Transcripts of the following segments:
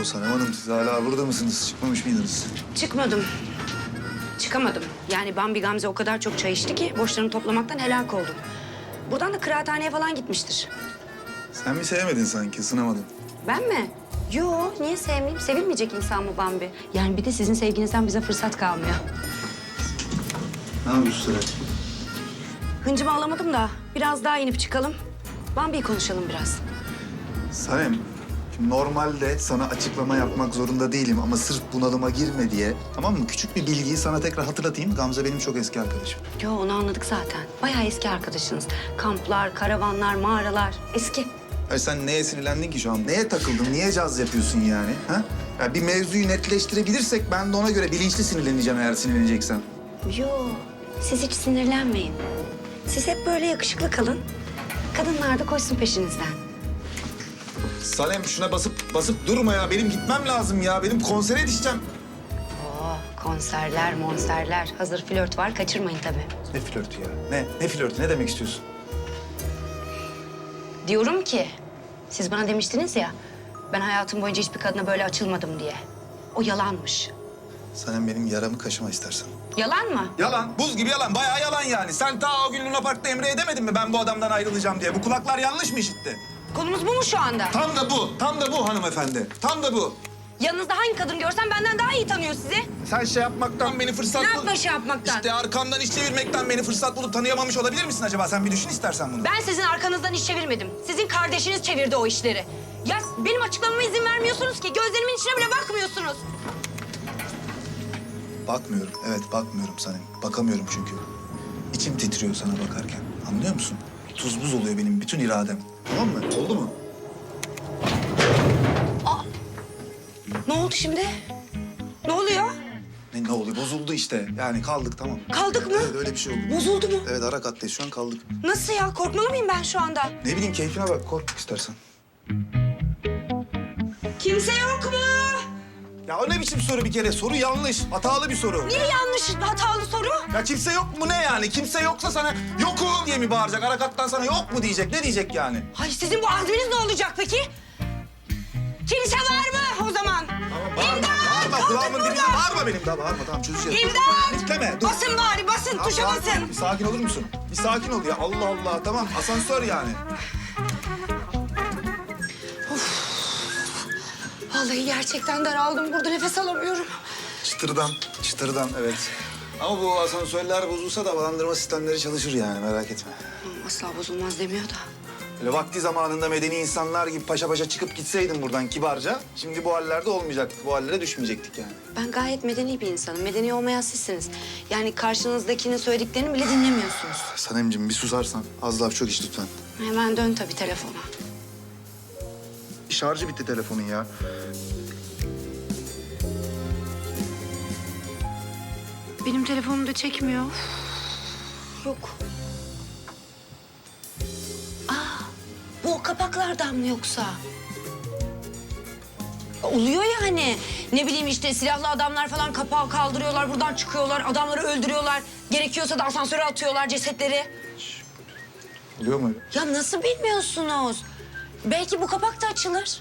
Oo Sanem Hanım siz hala burada mısınız? Çıkmamış mıydınız? Çıkmadım. Çıkamadım. Yani Bambi Gamze o kadar çok çay içti ki borçlarını toplamaktan helak oldum. Buradan da kıraathaneye falan gitmiştir. Sen mi sevmedin sanki? Isınamadın. Ben mi? Yo, niye sevmeyeyim? Sevilmeyecek insan mı Bambi? Yani bir de sizin sevginizden bize fırsat kalmıyor. Ne yapıyorsun Sanem? Hıncımı alamadım da biraz daha inip çıkalım. Bambi'yi konuşalım biraz. Sanem, normalde sana açıklama yapmak zorunda değilim ama sırf bunalıma girme diye tamam mı? Küçük bir bilgiyi sana tekrar hatırlatayım. Gamze benim çok eski arkadaşım. Yo, onu anladık zaten. Bayağı eski arkadaşınız. Kamplar, karavanlar, mağaralar. Eski. Hayır sen neye sinirlendin ki şu an? Neye takıldın? Niye caz yapıyorsun yani? Ha? Ya bir mevzuyu netleştirebilirsek ben de ona göre bilinçli sinirleneceğim eğer sinirleneceksen. Yo, siz hiç sinirlenmeyin. Siz hep böyle yakışıklı kalın. Kadınlar da koşsun peşinizden. Sanem şuna basıp basıp durma ya. Benim gitmem lazım ya. Benim konsere yetişeceğim. Oo, konserler, monserler. Hazır flört var, kaçırmayın tabii. Ne flörtü ya? Ne? Ne flörtü? Ne demek istiyorsun? Diyorum ki, siz bana demiştiniz ya... ...ben hayatım boyunca hiçbir kadına böyle açılmadım diye. O yalanmış. Sanem benim yaramı kaşıma istersen. Yalan mı? Yalan. Buz gibi yalan. Bayağı yalan yani. Sen ta o gün Luna Park'ta Emre'ye demedin mi ben bu adamdan ayrılacağım diye? Bu kulaklar yanlış mı işitti? Konumuz bu mu şu anda? Tam da bu. Tam da bu hanımefendi. Tam da bu. Yanınızda hangi kadın görsem benden daha iyi tanıyor sizi. Sen şey yapmaktan beni fırsat Ne bul- yapma şey yapmaktan? İşte arkamdan iş çevirmekten beni fırsat bulup tanıyamamış olabilir misin acaba? Sen bir düşün istersen bunu. Ben sizin arkanızdan iş çevirmedim. Sizin kardeşiniz çevirdi o işleri. Ya benim açıklamama izin vermiyorsunuz ki. Gözlerimin içine bile bakmıyorsunuz. Bakmıyorum. Evet bakmıyorum Sanem. Bakamıyorum çünkü. İçim titriyor sana bakarken. Anlıyor musun? Tuz buz oluyor benim bütün iradem. Tamam mı? Oldu mu? Ne oldu şimdi? Ne oluyor? Ne, ne oluyor? Bozuldu işte. Yani kaldık tamam. Kaldık mı? Evet öyle bir şey oldu. Bozuldu mu? Evet ara kattayız şu an kaldık. Nasıl ya? Korkmalı mıyım ben şu anda? Ne bileyim keyfine bak kork istersen. Kimse yok mu? Ya o ne biçim soru bir kere? Soru yanlış. Hatalı bir soru. Niye yanlış, hatalı soru? Ya kimse yok mu ne yani? Kimse yoksa sana yokum diye mi bağıracak? Arakattan sana yok mu diyecek? Ne diyecek yani? Ay sizin bu azminiz ne olacak peki? Kimse var mı o zaman? İmdat! Bağırma Kaldık kulağımın burada! dibinde. Bağırma benim daha bağırma. Tamam çözeceğiz. İmdat! Bekleme dur. Basın bari basın, Tamam, tuşa sakin basın. Bir sakin olur musun? Bir sakin ol ya. Allah Allah tamam asansör yani. Vallahi gerçekten daraldım. Burada nefes alamıyorum. Çıtırdan, çıtırdan evet. Ama bu asansörler bozulsa da havalandırma sistemleri çalışır yani merak etme. Asla bozulmaz demiyor da. Böyle vakti zamanında medeni insanlar gibi paşa paşa çıkıp gitseydin buradan kibarca... ...şimdi bu hallerde olmayacaktık, bu hallere düşmeyecektik yani. Ben gayet medeni bir insanım. Medeni olmayan sizsiniz. Yani karşınızdakinin söylediklerini bile dinlemiyorsunuz. Sanemciğim bir susarsan az laf çok iş lütfen. Hemen dön tabii telefona. Şarjı bitti telefonun ya. Benim telefonum da çekmiyor. Yok. Aa, bu o kapaklardan mı yoksa? Oluyor yani. Ne bileyim işte silahlı adamlar falan kapağı kaldırıyorlar, buradan çıkıyorlar, adamları öldürüyorlar. Gerekiyorsa da asansöre atıyorlar cesetleri. Oluyor mu öyle? Ya nasıl bilmiyorsunuz? Belki bu kapak da açılır.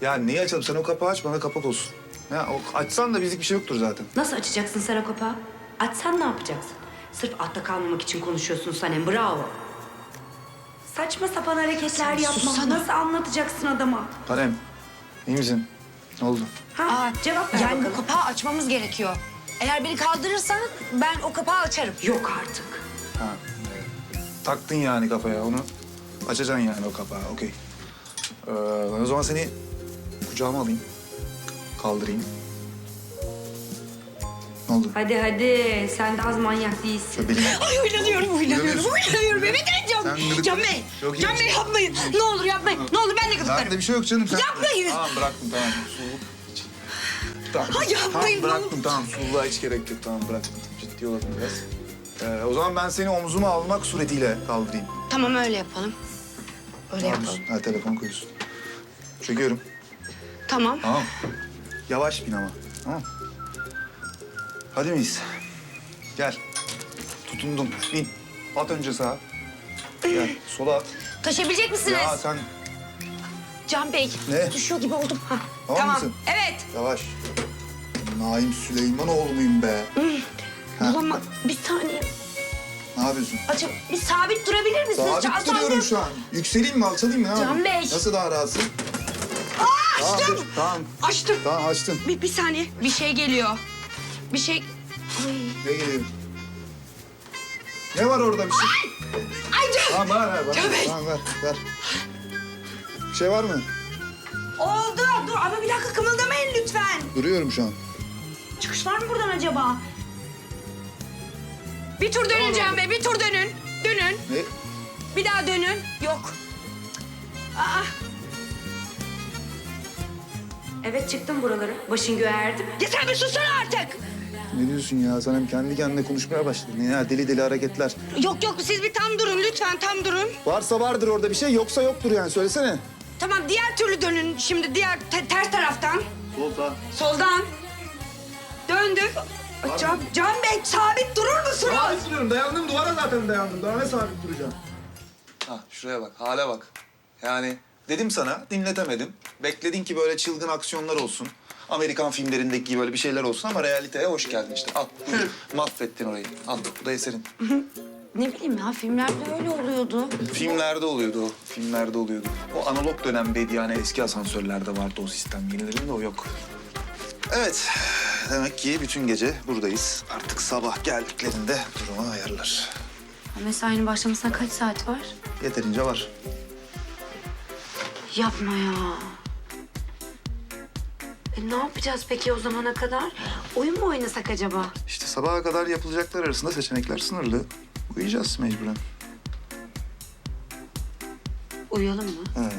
Ya neyi açalım? Sen o kapağı aç, bana kapak olsun. Ya o, açsan da bizlik bir şey yoktur zaten. Nasıl açacaksın sen o kapağı? Açsan ne yapacaksın? Sırf altta kalmamak için konuşuyorsun Sanem. Bravo. Saçma sapan hareketler yapma. Nasıl anlatacaksın adama? Sanem, iyi misin? Ne oldu? Ha, Aa, cevap ver yani bu bakalım. kapağı açmamız gerekiyor. Eğer beni kaldırırsan ben o kapağı açarım. Yok artık. Ha, evet. Taktın yani kafaya onu. Açacaksın yani o kapağı, okey. Ee, ben o zaman seni kucağıma alayım. Kaldırayım. Ne oldu? Hadi hadi. Sen de az manyak değilsin. Benim... Ay huylanıyorum, huylanıyorum, huylanıyorum. Evet, Can, Sen gıdık- Can Bey, Çok iyi. Can Bey yapmayın. Ne olur yapmayın. Ne olur ben de gıdıklarım. bir şey yok canım. Sen... Yapmayın. Tamam bıraktım tamam. Sululuk. Tamam. Ay, yapmayın, Tamam bıraktım tamam. Sululuğa hiç gerek yok. Tamam bıraktım. Ciddi olalım biraz. Ee, o zaman ben seni omzuma almak suretiyle kaldırayım. Tamam öyle yapalım. Öyle yapalım. Ha telefon koyuyorsun. Çekiyorum. Tamam. Tamam. Yavaş bin ama. Tamam. Hadi miyiz? Gel. Tutundum. Bin. At önce sağa. Gel. Sola at. Taşıyabilecek misiniz? Ya sen Can Bey, Ne? düşüyor gibi oldum. Ha. Tamam, Tamam. mısın? Evet. Yavaş. Naim Süleymanoğlu muyum be? Ha. Bulama. Bir saniye. Ne yapıyorsun? Acaba bir sabit durabilir misiniz? Can Sabit duruyorum Bey? şu an. Yükseleyim mi, alçalayım mı? Ne Can yapayım? Bey. Nasıl daha rahatsın? Aa, Tamam, açtım. dur, tamam. Açtım. Tamam açtım. Bir, bir saniye. Bir şey geliyor. Bir şey... Ne geliyor? Ne var orada bir şey? Ay Can. Tamam ver ver. ver. Can Bey. Tamam ver ver. Bir şey var mı? Oldu. Dur ama bir dakika kımıldamayın lütfen. Duruyorum şu an. Çıkış var mı buradan acaba? Bir tur dönün Can Bey. Bir tur dönün. Dönün. Ne? Bir daha dönün. Yok. Aa. Evet çıktım buralara. Başın göğe erdim. Ya sen bir susana artık. Ne diyorsun ya? Sen hem kendi kendine konuşmaya başladın. Ya deli deli hareketler. Yok yok siz bir tam durun lütfen tam durun. Varsa vardır orada bir şey, yoksa yoktur yani. Söylesene. Tamam diğer türlü dönün şimdi diğer te- ters taraftan. Solda. Soldan. Döndüm. Can, Can Bey sabit durur musunuz? Sabit duruyorum. Dayandım duvara zaten dayandım. Daha ne sabit duracağım? Ha şuraya bak, hale bak. Yani dedim sana, dinletemedim. Bekledin ki böyle çılgın aksiyonlar olsun. Amerikan filmlerindeki gibi böyle bir şeyler olsun ama realiteye hoş geldin işte. Al, buyur. Mahvettin orayı. Al, bu da eserin. Ne bileyim ya filmlerde öyle oluyordu. Filmlerde oluyordu o, filmlerde oluyordu. O analog dönemdeydi yani eski asansörlerde vardı o sistem. Yenilerinde o yok. Evet, demek ki bütün gece buradayız. Artık sabah geldiklerinde durumu ayarlar. Mesainin başlamasına kaç saat var? Yeterince var. Yapma ya. E, ne yapacağız peki o zamana kadar? Oyun mu oynasak acaba? İşte sabaha kadar yapılacaklar arasında seçenekler sınırlı. Uyuyacağız mecburen. Uyuyalım mı? He.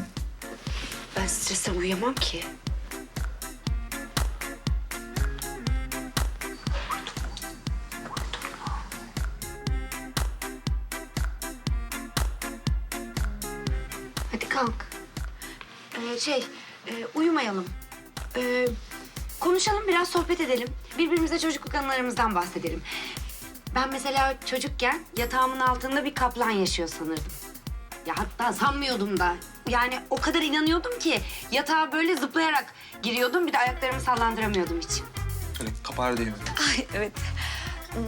Ben strese uyuyamam ki. Şey, e, uyumayalım. Ee, konuşalım, biraz sohbet edelim. Birbirimize çocukluk anılarımızdan bahsedelim. Ben mesela çocukken yatağımın altında bir kaplan yaşıyor sanırdım. Ya hatta sanmıyordum da. Yani o kadar inanıyordum ki yatağa böyle zıplayarak giriyordum. Bir de ayaklarımı sallandıramıyordum hiç. Öyle kapar diye mi? Ay evet. Hmm,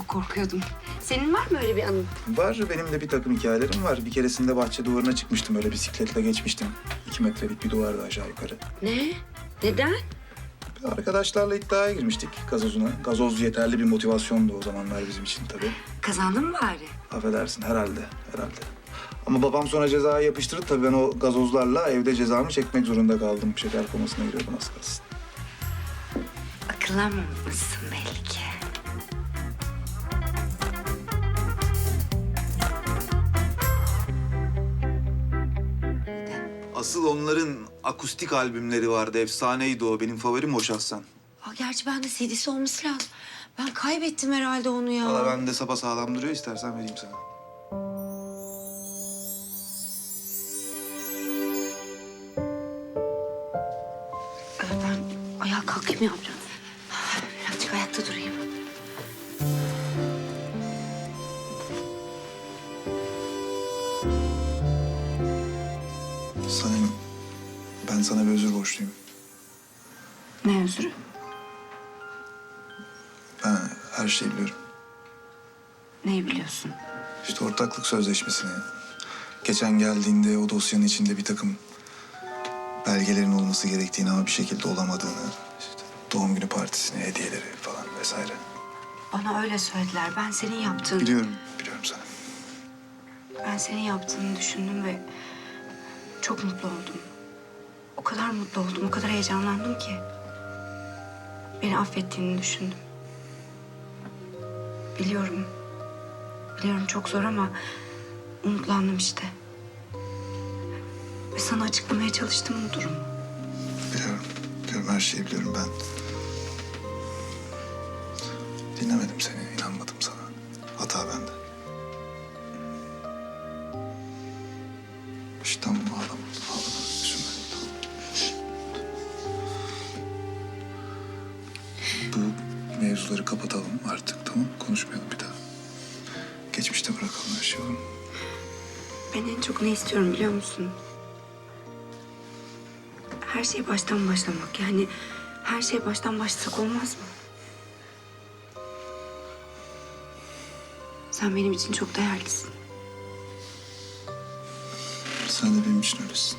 Çok korkuyordum. Senin var mı öyle bir anın? Var, benim de bir takım hikayelerim var. Bir keresinde bahçe duvarına çıkmıştım, öyle bisikletle geçmiştim. İki metrelik bir duvardı aşağı yukarı. Ne? Neden? Arkadaşlarla iddiaya girmiştik gazozuna. Gazoz yeterli bir motivasyondu o zamanlar bizim için tabii. Kazandın mı bari? Affedersin herhalde, herhalde. Ama babam sonra cezayı yapıştırdı. Tabii ben o gazozlarla evde cezamı çekmek zorunda kaldım. Şeker komasına giriyordum az kalsın. Akıllanmamışsın belli Asıl onların akustik albümleri vardı. Efsaneydi o. Benim favorim o şahsen. Aa, gerçi bende CD'si olması lazım. Ben kaybettim herhalde onu ya. Valla bende sapa sağlam duruyor. İstersen vereyim sana. Ben sana bir özür borçluyum. Ne özrü? Ben her şeyi biliyorum. Neyi biliyorsun? İşte ortaklık sözleşmesini. Geçen geldiğinde o dosyanın içinde bir takım belgelerin olması gerektiğini ama bir şekilde olamadığını. işte doğum günü partisini, hediyeleri falan vesaire. Bana öyle söylediler. Ben senin yaptığın... Biliyorum, biliyorum Sanem. Ben senin yaptığını düşündüm ve çok mutlu oldum. O kadar mutlu oldum, o kadar heyecanlandım ki. Beni affettiğini düşündüm. Biliyorum. Biliyorum çok zor ama umutlandım işte. Ve sana açıklamaya çalıştım bu durumu. Biliyorum, biliyorum her şeyi biliyorum ben. Dinlemedim seni, inanmadım sana. Hata bende. İşte tamam ağlama. mevzuları kapatalım artık tamam Konuşmayalım bir daha. Geçmişte bırakalım her şeyi? Ben en çok ne istiyorum biliyor musun? Her şey baştan başlamak. Yani her şey baştan başlasak olmaz mı? Sen benim için çok değerlisin. Sen de benim için öylesin.